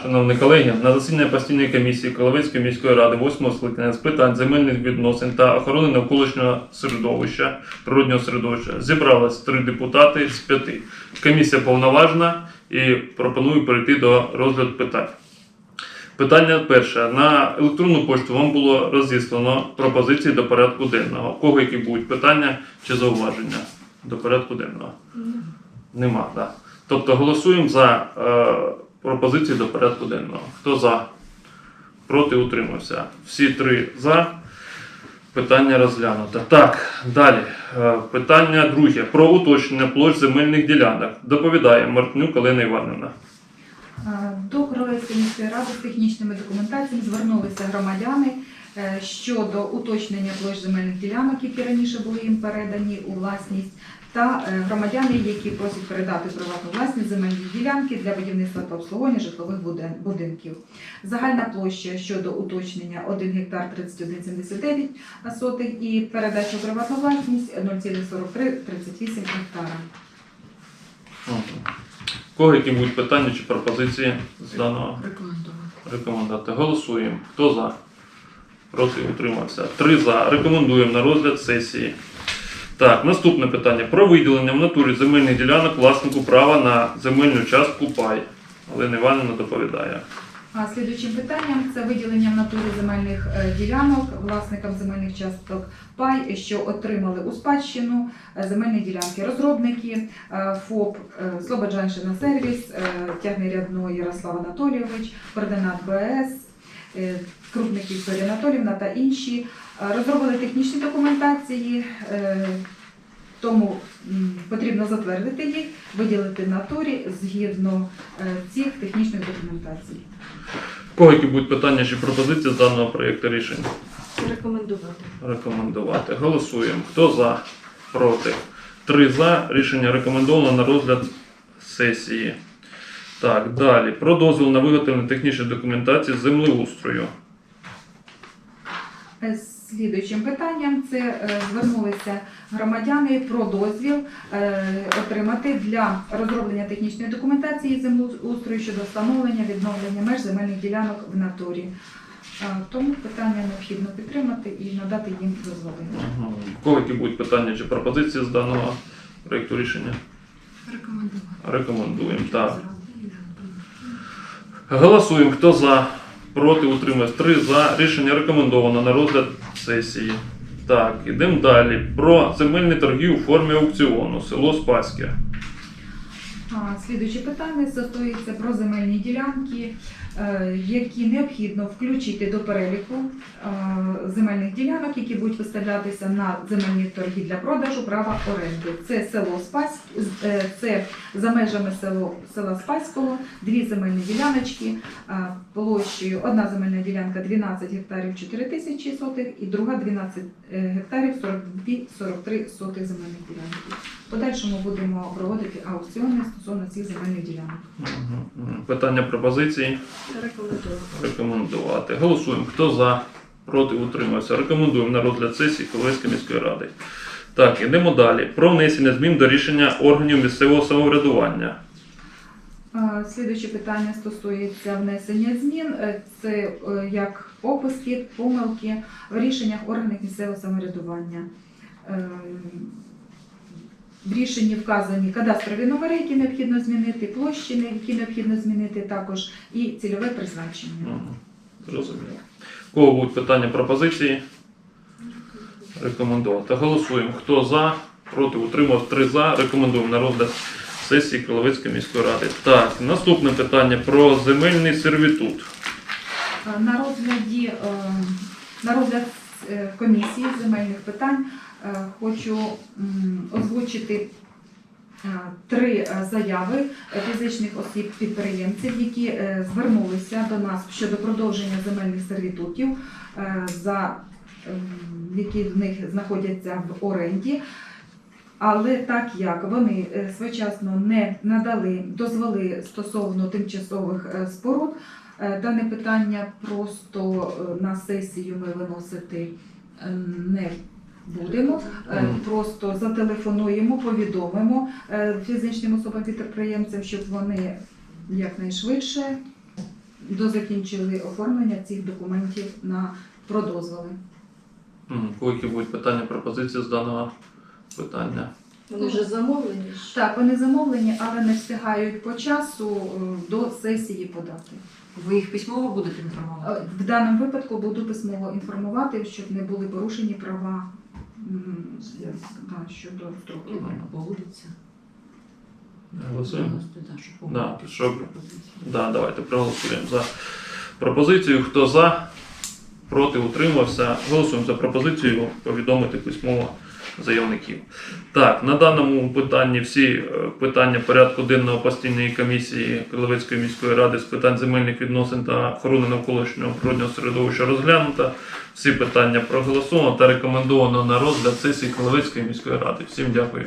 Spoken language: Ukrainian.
Шановні колеги, на засідання постійної комісії Коловецької міської ради 8 скликання з питань земельних відносин та охорони навколишнього середовища, природнього середовища зібралось три депутати з п'яти. Комісія повноважна і пропоную перейти до розгляду питань. Питання перше. На електронну пошту вам було розіслано пропозиції до порядку денного. У кого які будуть питання чи зауваження до порядку денного? Нема, так. Тобто голосуємо за е, пропозиції до порядку денного. Хто за? Проти утримався. Всі три за. Питання розглянуто. Так, далі. Е, питання друге. Про уточнення площ земельних ділянок. Доповідає Мартнюк Олена Іванівна. Е, До Королевської міської ради з технічними документаціями звернулися громадяни е, щодо уточнення площ земельних ділянок, які раніше були їм передані у власність, та е, громадяни, які просять передати приватну власність земельні ділянки для будівництва та обслуговування житлових будинків. Загальна площа щодо уточнення 1 гектар 31,79 сотих і передача приватну власність 0,4338 гектара. У кого які будуть питання чи пропозиції з даного? Рекомендувати. Голосуємо. Хто за? Проти утримався. Три за. Рекомендуємо на розгляд сесії. Так, наступне питання. Про виділення в натурі земельних ділянок власнику права на земельну частку пай. Олена Іванівна доповідає. А слідуючим питанням це виділення в натурі земельних е, ділянок власникам земельних часток пай, що отримали у спадщину е, земельні ділянки. Розробники е, ФОП Слободжанщина сервіс, тягне рядно Ярослав Анатолійович, координат БС, е, Крупник Вікторія Анатолівна та інші розробили технічні документації. е, Тому потрібно затвердити їх, виділити натурі згідно е, цих технічних документацій. У кого які будуть питання чи пропозиції з даного проєкту рішення? Рекомендувати. Рекомендувати. Голосуємо. Хто за? Проти. Три за. Рішення рекомендовано на розгляд сесії. Так, далі. Про дозвіл на виготовлення технічної документації з землеустрою. Е, Слідуючим питанням це е, звернулися громадяни про дозвіл е, отримати для розроблення технічної документації землеустрою щодо встановлення відновлення меж земельних ділянок в натурі. Е, Тому питання необхідно підтримати і надати їм дозволи. Мгм. У які будуть питання чи пропозиції з даного проєкту рішення? Рекомендувати. Рекомендуємо. Так. Голосуємо. Хто за? Проти утримується. Три за. Рішення рекомендовано на розгляд сесії. Так, ідемо далі. Про земельні торги у формі аукціону. Село Спаське. Слідуюче питання стосується про земельні ділянки, е, які необхідно включити до переліку е, земельних ділянок, які будуть виставлятися на земельні торги для продажу права оренди. Це село Спаськ, е, це за межами село, села Спаського, дві земельні діляночки площею. Одна земельна ділянка 12 гектарів 4 тисячі сотих і друга 12 е, гектарів 42-43 сотих земельних ділянок. В подальшому будемо проводити аукціони стосовно цих земельних ділянок. Мгм. Питання пропозиції. Рекомендувати. Рекомендувати. Голосуємо. Хто за? Проти утримався. Рекомендуємо на розгляд сесії Ковальської міської ради. Так, ідемо далі. Про внесення змін до рішення органів місцевого самоврядування. Е, Слідуюче питання стосується внесення змін. Е, Це е, як опуски, помилки в рішеннях органів місцевого самоврядування. Е, В рішенні вказані кадастрові номери, які необхідно змінити, площі, які необхідно змінити також, і цільове призначення. Зрозуміло. У кого будуть питання пропозиції? Рекомендувати. Голосуємо. Хто за? Проти утримав три за. Рекомендуємо на розгляд сесії Коловецької міської ради. Так, наступне питання про земельний сервітут. Е, На розгляді е, на розгляд е, комісії з земельних питань хочу озвучити е, три е, заяви фізичних осіб підприємців, які е, звернулися до нас щодо продовження земельних сервітутів, е, які в них знаходяться в оренді. Але так як вони е, своєчасно не надали дозволи стосовно тимчасових е, споруд, Е, Дане питання просто е, на сесію ми виносити е, не будемо. Е, Просто зателефонуємо, повідомимо е, фізичним особам підприємцям, щоб вони якнайшвидше дозакінчили оформлення цих документів на про дозволи. Які будуть питання, пропозиції з даного питання? Вони вже замовлені. Так, вони замовлені, але не встигають по часу е, до сесії подати. Ви їх письмово будете інформувати? В даному випадку буду письмово інформувати, щоб не були порушені права да, щодо строків. Погодиться. Голосуємо. Да, щоб Да, погодити щоб- Да, давайте проголосуємо за пропозицію. Хто за, проти, утримався. Голосуємо за пропозицію повідомити письмово заявників. Так, на даному питанні всі е, питання порядку денного постійної комісії Криловецької міської ради з питань земельних відносин та охорони навколишнього природнього середовища розглянуто. Всі питання проголосовано та рекомендовано на розгляд сесії Криловецької міської ради. Всім дякую.